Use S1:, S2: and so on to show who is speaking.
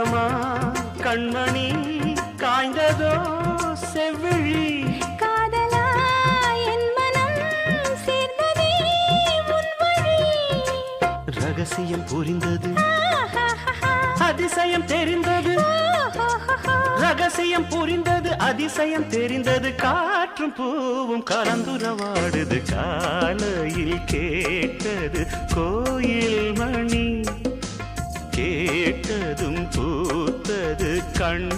S1: நேரமா கண்மணி காய்ந்ததோ செவ்விழி? ரகசியம் புரிந்தது. அதிசயம் தெரிந்தது. ரகசியம் புரிந்தது. அதிசயம் தெரிந்தது. காற்றும் பூவும் கலந்துரவாடுது. காலையில் கேட்டது. கோயில் கேட்டதும் பூத்தது கண்